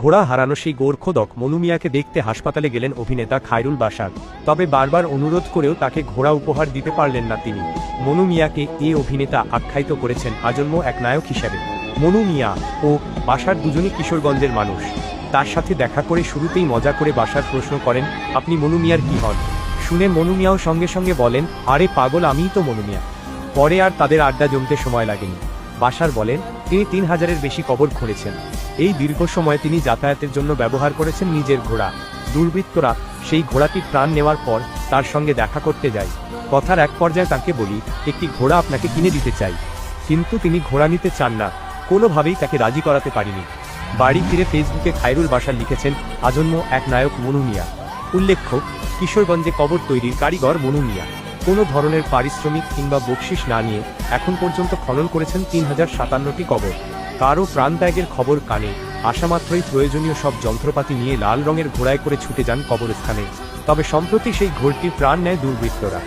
ঘোড়া হারানো সেই গোর্খদক মনুমিয়াকে দেখতে হাসপাতালে গেলেন অভিনেতা খায়রুল বাসার তবে বারবার অনুরোধ করেও তাকে ঘোড়া উপহার দিতে পারলেন না তিনি। মনু মিয়াকে এ অভিনেতা আখ্যায়িত করেছেন আজন্ম এক নায়ক হিসেবে। মনু মিয়া ও বাসার দুজনই কিশোরগঞ্জের মানুষ। তার সাথে দেখা করে শুরুতেই মজা করে বাসার প্রশ্ন করেন, আপনি মনু মিয়ার কি হন? শুনে মনু মিয়াও সঙ্গে সঙ্গে বলেন, আরে পাগল, আমিই তো মনু মিয়া। পরে আর তাদের আড্ডা জমতে সময় লাগেনি। বাসার বলেন, তিনি তিন হাজারের বেশি কবর খুঁড়েছেন। এই দীর্ঘ সময় তিনি যাতায়াতের জন্য ব্যবহার করেছেন নিজের ঘোড়া। দুর্বৃত্তরা সেই ঘোড়াটির প্রাণ নেওয়ার পর তার সঙ্গে দেখা করতে যায়। কথার এক পর্যায়ে তাকে বলি, একটি ঘোড়া আপনাকে কিনে দিতে চাই। কিন্তু তিনি ঘোড়া নিতে চান না। কোনোভাবেই তাকে রাজি করাতে পারিনি। বাড়ি ফিরে ফেসবুকে খায়রুল বাসার লিখেছেন, আজন্ম এক নায়ক মনু মিয়া। উল্লেখ্য, কিশোরগঞ্জে কবর তৈরির কারিগর মনু মিয়া। কোনো ধরনের পারিশ্রমিক কিংবা বকশিস না নিয়ে এখন পর্যন্ত খনন করেছেন তিন হাজার সাতান্নটি কবর। কারও প্রাণত্যাগের খবর কানে আসামাত্রই প্রয়োজনীয় সব যন্ত্রপাতি নিয়ে লাল রঙের ঘোড়ায় করে ছুটে যান কবরস্থানে। তবে সম্প্রতি সেই ঘোরটির প্রাণ নেয় দুর্বৃত্তরা।